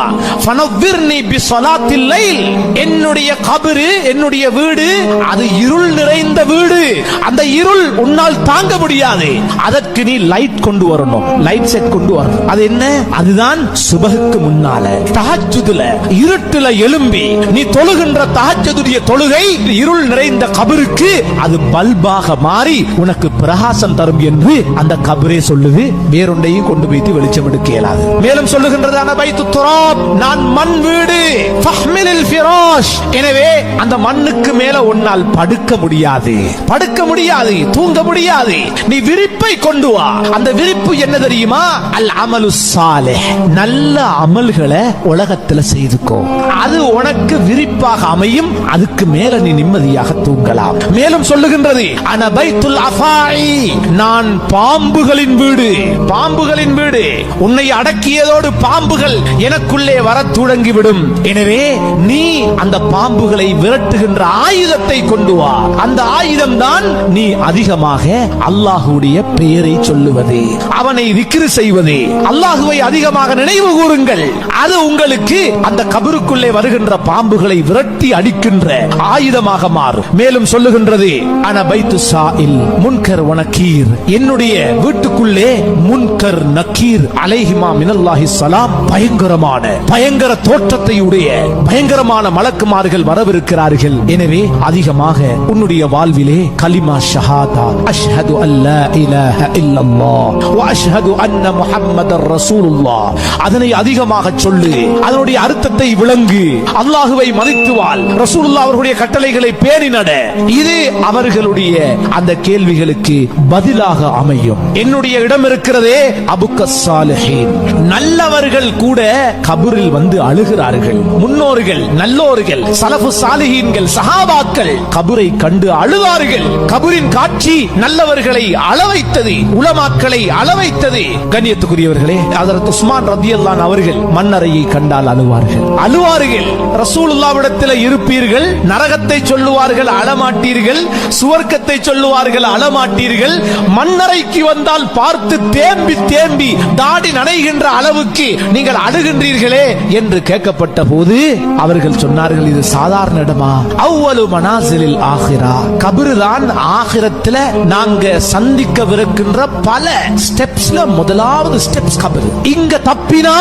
Ah. என்னுடைய கபரு என்னுடைய வீடு அது இருள் நிறைந்த வீடு. அந்த இருள் உன்னால் தாங்க முடியாது. அதற்கு நீ லைட் கொண்டு வரணும். லைட் செட் கொண்டு வரணும். அது என்ன? அதுதான் சுபகுக்கு முன்னால. தஹஜ்ஜுதுல இருட்டுல எழும்பி நீ தொழுகின்ற தஹஜ்ஜுடைய தொழுகை இருள் நிறைந்த கபருக்கு அது பல்பாக மாறி உனக்கு பிரகாசம் தரும் என்று அந்த கபரே சொல்லுது. வேறொன்றையும் கொண்டு வைத்து வெளிச்சம் எடுக்க இயலாது. மேலும் சொல்லுகின்றதான பைத்து துராப். நான் மண் வீடு. எனவே அந்த மண்ணுக்கு மேல உன்னால் படுக்க முடியாது. படுக்க முடியாது தூங்க முடியாது. நீ விரிப்பை கொண்டு வா. அந்த விரிப்பு என்ன தெரியுமா? அல் அமலு சாலே. நல்ல அமல்களை உலகத்துல செய்துக்கோ. அது உனக்கு விரிப்பாக அமையும். அதுக்கு மேல நீ நிம்மதியாக தூங்கலாம். மேலும் சொல்லுகின்றது அன பைத்துல் அஃபாயி. நான் பாம்புகளின் வீடு. பாம்புகளின் வீடு. உன்னை அடக்கியதோடு பாம்புகள் எனக்குள்ளே வர தொடங்கிவிடும் எனவே நீ அந்த பாம்புகளை விரட்டுகின்ற ஆயுதத்தை கொண்டு வா. அந்த ஆயுதம் தான் நீ அதிகமாக அல்லாஹுடைய பெயரை சொல்லுவது அவனை விக்கிரு செய்வது. அல்லாஹுவை அதிகமாக நினைவு கூறுங்கள். அது உங்களுக்கு அந்த கபருக்குள்ளே வருகின்ற பாம்புகளை விரட்டி அடிக்கின்ற ஆயுதமாக மாறும். மேலும் சொல்லுகின்றது அன பைத்து சாயில் முன்கர் வனக்கீர் என்னுடைய வீட்டுக்குள்ளே முன்கர் நக்கீர் அலைஹிமா மினல்லாஹி சலாம் பயங்கரமான பய பயங்கர தோற்றத்தை உடைய பயங்கரமான மலக்குமார்கள் வரவிருக்கிறார்கள். எனவே அதிகமாக உன்னுடைய வாழ்விலே கலிமா ஷஹாதா அஷ்ஹது அல்லா இலாஹ இல்லல்லாஹ் வ அஷ்ஹது அன்ன முஹம்மதர் ரசூலுல்லாஹ் அதனை அதிகமாக சொல்லு. அதனுடைய அர்த்தத்தை விளங்கு. அல்லாஹுவை மதித்து வாழ் ரசூலுல்லாஹ் அவர்களுடைய கட்டளைகளை பேணி நட. இது அவர்களுடைய அந்த கேள்விகளுக்கு பதிலாக அமையும். என்னுடைய இடம் இருக்கிறதே அபுக்க சாலிஹீன். நல்லவர்கள் கூட கபூரில் வந்து அழுகிறார்கள். முன்னோர்கள் நல்லோர்கள் சலபு சாலிஹீன்கள் சஹாபாக்கள் கபுரை கண்டு அழுவார்கள் கபூரின் காட்சி நல்லவர்களை அளவைத்தது உலமாக்களை அளவைத்தது. கண்ணியத்துக்குரியவர்களே அதற்கு உஸ்மான் ரத்தியல்லான் அவர்கள் மன்னரையை கண்டால் அழுவார்கள். அழுவார்கள். ரசூலுல்லாவிடத்தில் இருப்பீர்கள் நரகத்தை சொல்லுவார்கள் அழமாட்டீர்கள் சுவர்க்கத்தை சொல்லுவார்கள் அழமாட்டீர்கள். மன்னரைக்கு வந்தால் பார்த்து தேம்பி தேம்பி தாடி நனைகின்ற அளவுக்கு நீங்கள் அழுகின்றீர்களே என்று கேட்கப்பட்ட போது அவர்கள் சொன்னார்கள் இது சாதாரண இடமா? அவ்வளவு மனாசிலில் ஆகிறா கபிருதான் ஆகிரத்துல நாங்க சந்திக்கவிருக்கின்ற பல ஸ்டெப்ஸ்ல முதலாவது ஸ்டெப்ஸ் கபரு. இங்க தப்பினா?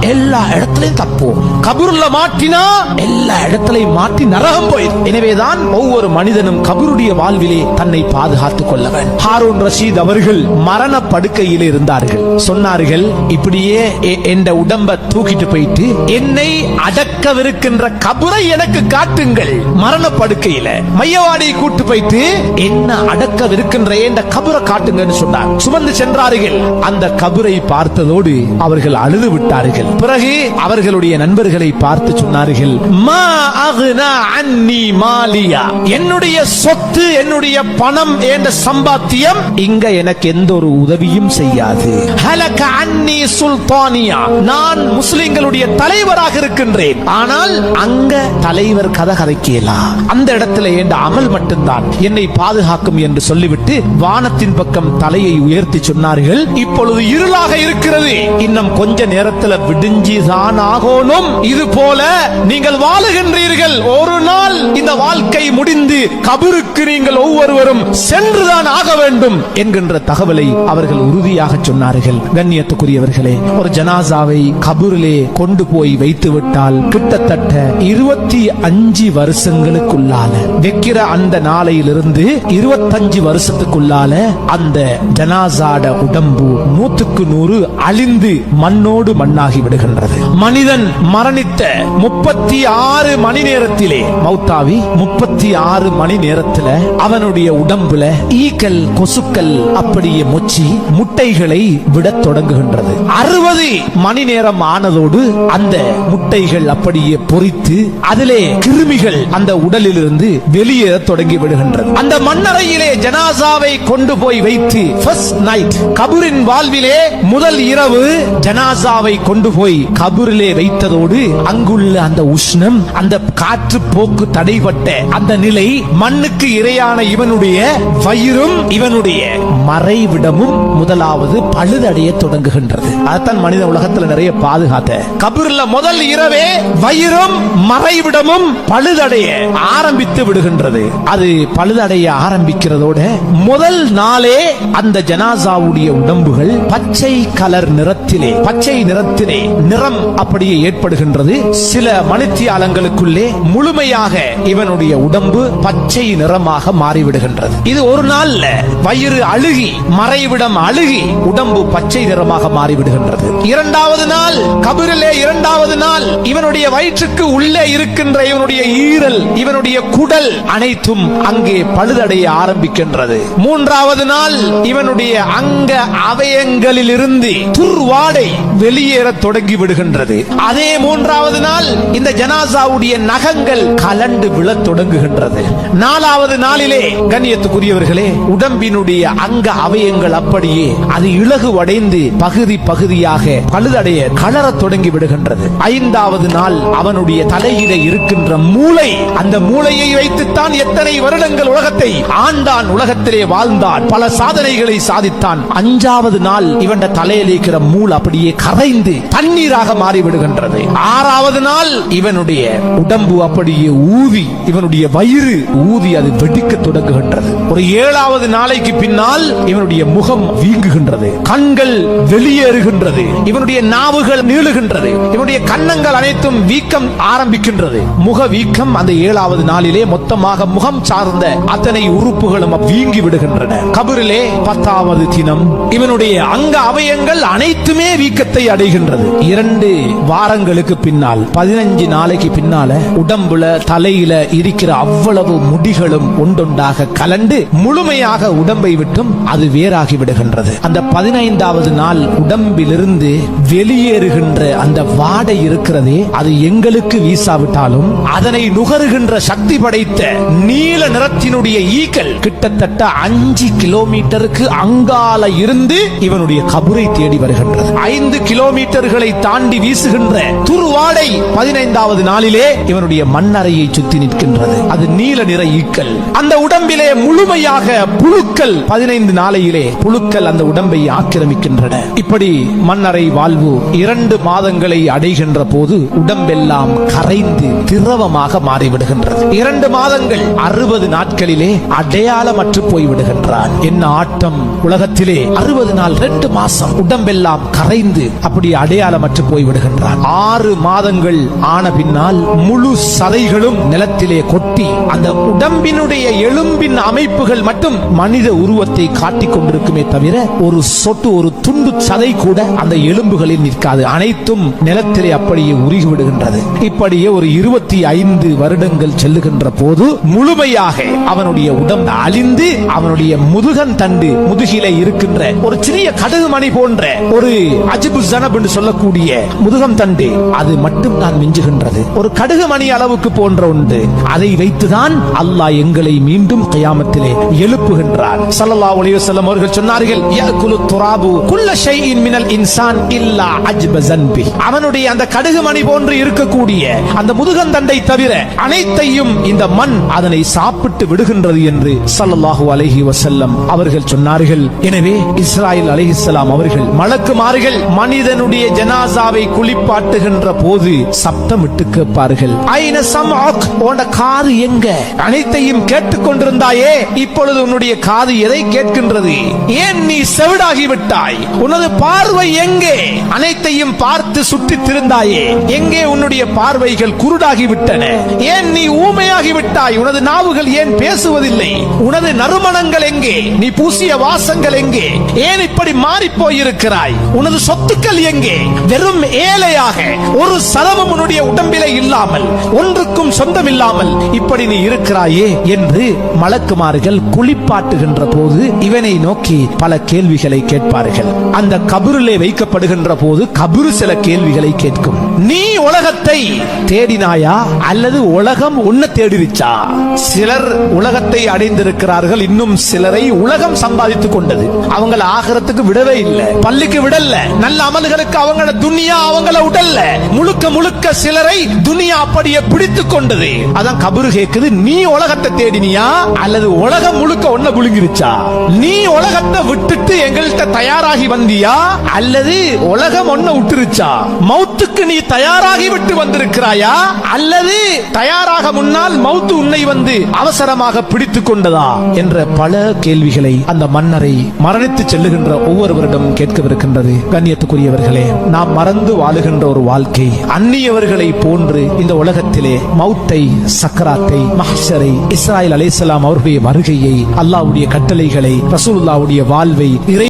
எல்லா இடத்துலயும் தப்போம் கபூர்ல மாட்டினா? எல்லா இடத்துலயும் மாட்டி நரகம் போயிடும் எனவேதான் ஒவ்வொரு மனிதனும் கபருடைய வாழ்விலே தன்னை பாதுகாத்துக் கொள்ள வேண்டும் ஹாரூன் ரஷீத் அவர்கள் மரண படுக்கையில் இருந்தார்கள். சொன்னார்கள் இப்படியே எ- உடம்ப தூக்கிட்டு போயிட்டு என்னை அடக்கவிருக்கின்ற கபரை எனக்கு காட்டுங்கள். மரண படுக்கையில மையவாடியை கூட்டு போயிட்டு என்ன அடக்கவிருக்கின்ற என்ற கபரை காட்டுங்கன்னு சொன்னார். சுமந்து சென்றார்கள். அந்த கபரை பார்த்ததோடு அவர்கள் அழுது விட்டார்கள். பிறகு அவர்களுடைய நண்பர்களை பார்த்து சொன்னார்கள் மா அகுனா அன்னி மாலியா. என்னுடைய சொத்து என்னுடைய பணம் என்ற சம்பாத்தியம் இங்க எனக்கு எந்த ஒரு உதவியும் செய்யாது. ஹலக அன்னி சுல்தானியா. நான் முஸ்லிம்களுடைய தலைவராக இருக்கின்றேன். ஆனால் அங்க தலைவர் கதை கதைக்கலா. அந்த இடத்துல என்ற அமல் மட்டும்தான் என்னை பாதுகாக்கும் என்று சொல்லிவிட்டு வானத்தின் பக்கம் தலையை உயர்த்தி சொன்னார்கள். இப்பொழுது இருளாக இருக்கிறது. இன்னும் கொஞ்ச நேரத்துல விடிஞ்சுதான் ஆகணும். இது போல நீங்கள் வாழுகின்றீர்கள். ஒரு நாள் இந்த வாழ்க்கை முடிந்து கபருக்கு நீங்கள் ஒவ்வொருவரும் சென்றுதான் ஆக வேண்டும் என்கின்ற தகவலை அவர்கள் உறுதியாக சொன்னார்கள். கண்ணியத்துக்குரியவர்களே ஒரு ஜனாசாவை கபூரிலே கொண்டு கொண்டு போய் வைத்து விட்டால் கிட்டத்தட்ட இருபத்தி அஞ்சு வருஷங்களுக்குள்ளால வைக்கிற அந்த நாளையிலிருந்து இருபத்தஞ்சு வருஷத்துக்குள்ளால அந்த ஜனாசாட உடம்பு நூத்துக்கு நூறு அழிந்து மண்ணோடு மண்ணாகி விடுகின்றது. மனிதன் மரணித்த முப்பத்தி ஆறு மணி நேரத்திலே மௌத்தாவி முப்பத்தி ஆறு மணி நேரத்தில் அவனுடைய உடம்புல ஈக்கள் கொசுக்கள் அப்படியே மொச்சி முட்டைகளை விடத் தொடங்குகின்றது. அறுபது மணி நேரம் ஆனதோடு அந்த முட்டைகள் அப்படியே பொறித்து அதிலே கிருமிகள் அந்த உடலிலிருந்து வெளியேற தொடங்கி விடுகின்றது அந்த மண்ணறையிலே ஜனாசாவை கொண்டு போய் வைத்து ஃபர்ஸ்ட் நைட் கபூரின் வாழ்விலே முதல் இரவு ஜனாசாவை கொண்டு போய் கபூரிலே வைத்ததோடு அங்குள்ள அந்த உஷ்ணம் அந்த காற்று போக்கு தடைபட்ட அந்த நிலை மண்ணுக்கு இரையான இவனுடைய வயிறும் இவனுடைய மறைவிடமும் முதலாவது பழுதடைய தொடங்குகின்றது. அதைத்தான் மனித உலகத்துல நிறைய பாதுகாத்த. கபூர்ல முதல் இரவே வயிறும் மறைவிடமும் பழுதடைய ஆரம்பித்து விடுகின்றது. அது பழுதடைய ஆரம்பிக்கிறதோட முதல் நாளே அந்த ஜனாசாவுடைய உடம்புகள் பச்சை கலர் நிறத்திலே பச்சை நிறத்திலே நிறம் அப்படியே ஏற்படுகின்றது. சில மணித்தியாலங்களுக்குள்ளே முழுமையாக இவனுடைய உடம்பு பச்சை நிறமாக மாறிவிடுகின்றது. இது ஒரு நாள்ல வயிறு அழுகி மறைவிடம் அழுகி உடம்பு பச்சை நிறமாக மாறிவிடுகின்றது. இரண்டாவது நாள் கபிரிலே இரண்டாவது நாள் இவனுடைய வயிற்றுக்கு உள்ளே இருக்கின்ற இவனுடைய ஈரல் இவனுடைய குடல் அனைத்தும் அங்கே பழுதடைய ஆரம்பிக்கின்றது. மூன்றாவது நாள் இவனுடைய அங்க அவயங்களில் இருந்து துர்வாடை வெளியேற தொடங்கி விடுகின்றது. அதே மூன்றாவது நாள் இந்த ஜனாசாவுடைய நகங்கள் கலண்டு விழத் தொடங்குகின்றது. நாலாவது நாளிலே கண்ணியத்துக்குரியவர்களே உடம்பினுடைய அங்க அவயங்கள் அப்படியே அது இலகுவடைந்து பகுதி பகுதியாக பழுதடைய கலரத் தொடங்கி விடுகின்றது. ஐந்தாவது நாள் அவனுடைய தலையில இருக்கின்ற மூளை அந்த மூளையை வைத்துத்தான் எத்தனை வருடங்கள் உலகத்தை ஆண்டான் உலகத்திலே வாழ்ந்தான் பல சாதனைகளை சாதித்தான். அஞ்சாவது நாள் இவன் தலையில் இருக்கிற மூள் அப்படியே கரைந்து தண்ணீராக மாறிவிடுகின்றது. ஆறாவது நாள் இவனுடைய உடம்பு அப்படியே ஊதி இவனுடைய வயிறு ஊதி அது வெடிக்க தொடங்குகின்றது. ஒரு ஏழாவது நாளைக்கு பின்னால் இவனுடைய முகம் வீங்குகின்றது. கண்கள் வெளியேறுகின்றது. இவனுடைய நாவுகள் நீளுகின்றது. இவனுடைய கன்னங்கள் அனைத்தும் வீக்கம் ஆரம்பிக்கின்றது. முக வீக்கம் அந்த ஏழாவது நாளிலே மொத்தமாக முகம் சார்ந்த அத்தனை உறுப்புகளும் வீங்கி விடுகின்றன. கபரிலே பத்தாவது தினம். இவனுடைய அங்க அவயங்கள் அனைத்துமே வீக்கத்தை அடைகின்றது. இரண்டு வாரங்களுக்கு பின்னால் பதினஞ்சு நாளைக்கு பின்னால உடம்புல தலையில இருக்கிற அவ்வளவு முடிகளும் ஒன்றொன்றாக கலண்டு முழுமையாக உடம்பை விட்டும் அது வேறாகி விடுகின்றது. அந்த பதினைந்தாவது நாள் உடம்பிலிருந்து வெளியேறுகின்ற அந்த வாடை இருக்கிறதே அது எங்களுக்கு வீசாவிட்டாலும் அதனை நுகருகின்ற சக்தி படைத்த நீல நிறத்தினுடைய ஈக்கள் கிட்டத்தட்ட அஞ்சு கிலோமீட்டருக்கு அங்கால இருந்து இவனுடைய கபுரை தேடி வருகின்றது. ஐந்து கிலோமீட்டர்களை தாண்டி வீசுகின்ற துருவாடை பதினைந்தாவது நாளிலே இவனுடைய மண்ணறையை சுத்தி நிற்கின்றது. அது நீல நிற ஈக்கள். அந்த உடம்பிலே முழுமையாக புழுக்கள் பதினைந்து நாளையிலே புழுக்கள் அந்த உடம்பை ஆக்கிரமிக்கின்றன. இப்படி மண்ணறை வாழ்வு இரண்டு மாதங்களை அடைகின்ற போது உடம்பெல்லாம் கரைந்து திரவமாக மாறிவிடுகின்றது. இரண்டு மாதங்கள் அறுபது நாட்களிலே அடையாளமற்று போய்விடுகின்றான். என்ன ஆட்டம்? உலகத்திலே அறுபது நாள் ரெண்டு மாசம் உடம்பெல்லாம் கரைந்து அப்படி அடையாளமற்று போய்விடுகின்றான். ஆறு மாதங்கள் ஆன பின்னால் முழு சதைகளும் நிலத்திலே கொட்டி அந்த உடம்பினுடைய எலும்பின் அமைப்புகள் மட்டும் மனித உருவத்தை காட்டிக் கொண்டிருக்குமே தவிர ஒரு சொட்டு ஒரு துண்டு சதை கூட அந்த எலும்புகளில் நிற்காது. அனைத்தும் நிலத்திலே அப்படியே உருகி விடுகின்றது இப்படியே ஒரு இருபத்தி ஐந்து வருடங்கள் செல்லுகின்ற போது முழுமையாக அவனுடைய உடம்பு அழிந்து அவனுடைய முதுகன் தண்டு முதுகிலே இருக்கின்ற ஒரு சிறிய கடுகு மணி போன்ற ஒரு அஜிபு ஜனப் என்று சொல்லக்கூடிய முதுகம் தண்டு அது மட்டும் தான் மிஞ்சுகின்றது. ஒரு கடுகு மணி அளவுக்கு போன்ற ஒன்று. அதை வைத்துதான் அல்லாஹ் எங்களை மீண்டும் கயாமத்திலே எழுப்புகின்றார் சல்லல்லா அலைஹி அவர்கள் சொன்னார்கள் யஅகுலு துராபு குல்ல ஷைஇன் மினல் இன்சான் இல்லா அஜ்ப ஜன்பி. அவனுடைய அந்த கடுகு மணி போன்று இருக்கக்கூடிய அந்த முதுகந்தண்டை தவிர அனைத்தையும் இந்த மண் அதனை சாப்பிட்டு விடுகின்றது என்று சல்லல்லாஹு அலஹி வசல்லம் அவர்கள் சொன்னார்கள். எனவே இஸ்ராயில் அலிஹிஸ்லாம் அவர்கள் மலக்குமார்கள் மனிதனுடைய ஜனாசாவை குளிப்பாட்டுகின்ற போது சப்தமிட்டு கேட்பார்கள். ஐன சம்அக்? உன்ட காது எங்க? அனைத்தையும் கேட்டுக்கொண்டிருந்தாயே இப்பொழுது உன்னுடைய காது எதை கேட்கின்றது? ஏன் நீ செவிடாகி விட்டாய்? உனது பார்வை எங்கே? அனைத்தையும் பார்த்து சுற்றித் திருந்தாயே எங்கே உன்னுடைய பார்வைகள் குருடாகி விட்டன ஏன் நீ ஊமையாகி விட்டாய் உனது நாவுகள் ஏன் பேசுவதில்லை? உனது நறுமணங்கள் எங்கே? நீ பூசிய வாசங்கள் எங்கே? ஏன் இப்படி மாறி போயிருக்கிறாய் உனது சொத்துக்கள் எங்கே? வெறும் ஏழையாக ஒரு சதமும் உன்னுடைய உடம்பிலே இல்லாமல் ஒன்றுக்கும் சொந்தம் இல்லாமல் இப்படி நீ இருக்கிறாயே என்று மலக்குமார்கள் குளிப்பாட்டுகின்ற போது இவனை நோக்கி பல கேள்விகளை கேட்பார்கள். அந்த கபரிலே வைக்கப்படுகின்ற போது கபரு சில கேள்விகள் கேட்கும். நீ உலகத்தை தேடினாயா? அல்லது உலகம் உன்னை தேடிருச்சா? சிலர் உலகத்தை அடைந்திருக்கிறார்கள். இன்னும் சிலரை உலகம் சம்பாதித்துக் கொண்டது. அவங்கள ஆகரத்துக்கு விடவே இல்லை. பள்ளிக்கு விடல. நல்ல அமல்களுக்கு அவங்கள துனியா அவங்கள உடல்ல. முழுக்க முழுக்க சிலரை துனியா அப்படியே பிடித்து கொண்டது. அதான் கபரு கேக்குது நீ உலகத்தை தேடினியா? அல்லது உலகம் முழுக்க ஒன்ன புழுங்கிருச்சா? நீ உலகத்தை விட்டுட்டு எங்கள்கிட்ட தயாராகி வந்தியா? அல்லது உலகம் ஒன்ன விட்டுருச்சா மௌத்துக்கு நீ தயாராகி விட்டு வந்திருக்கிறாயா? அல்லது தயாராக முன்னால் மௌத்து உன்னை வந்து அவசரமாக பிடித்துக் கொண்டதா? என்ற பல கேள்விகளை அந்த மன்னரை மரணித்து செல்லுகின்ற ஒவ்வொருவரிடம் கேட்கவிருக்கின்றது. கண்ணியத்துக்குரியவர்களே நாம் மறந்து வாழுகின்ற ஒரு வாழ்க்கை. அந்நியவர்களை போன்று இந்த உலகத்திலே மௌத்தை சக்கராத்தை மஹரை இஸ்ராயல் அலேசலாம் அவர்களுடைய வருகையை அல்லாவுடைய கட்டளைகளை ரசூலுல்லாஹ்வுடைய வாழ்வை இறை